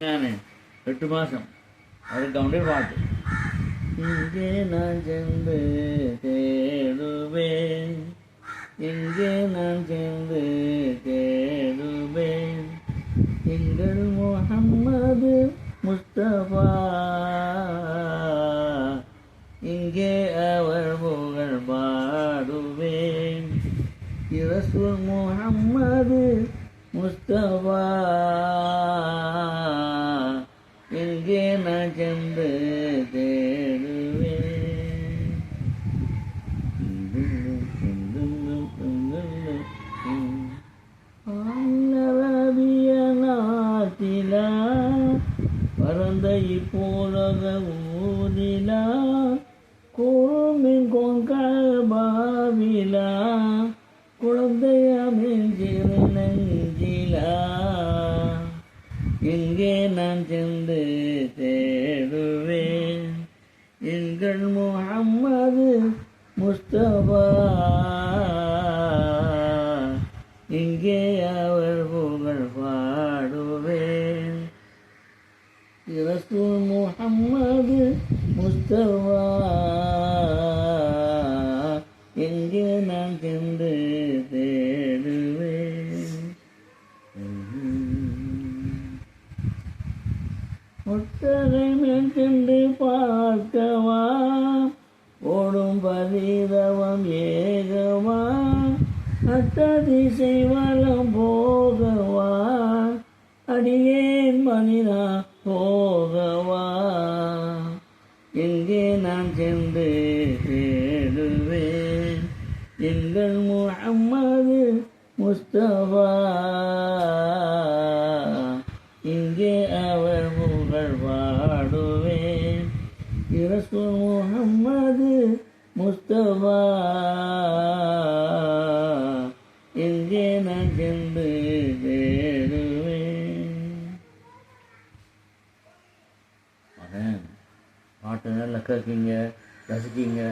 ഞാന് എട്ട് മാസം അടുത്തോണ്ട് പാട്ട് ഇഞ്ചേ നാൻ ചെന്ത് തേടുവേ ഇഞ്ചേ നാൻ ചെന്ത് തേടുവേ എങ്കൾ മുഹമ്മദ് മുസ്തഫ ഇങ്ങേ അവർ പുകൾ പാടുവേൻ ഇറസുൽ മുഹമ്മദ് മുസ്തഫ அரபிய நாட்டிலா பரந்த இப்போலக ஊரிலா கூறுமின் கொங்கல் பாவிலா குழந்தையமின் நெஞ்சிலா. எங்கே நான் சென்று தேடுவேன்? எங்கள் முகம்மது முஸ்தபா. இங்கே அவர் புகழ் பாடுவேன். ரசூல் முகம்மது முஸ்தவா எங்கே நான் சென்று தேடுவேன். முத்தரை மேல் சென்று பார்க்கவா ஓடும் பரிதவம் ஏகவா அத்ததிசை வளம் போகவா அடியேன் மனிதா போகவா எங்கே நான் சென்று தேடுவேன் எங்கள் முகம்மது முஸ்தபா. இங்கே அவர் புகழ் பாடுவேன். இரசு முகம்மது முஸ்தபா. எங்கே நான் பாட்டை நல்லா கேட்குங்க ரசிக்கிங்க.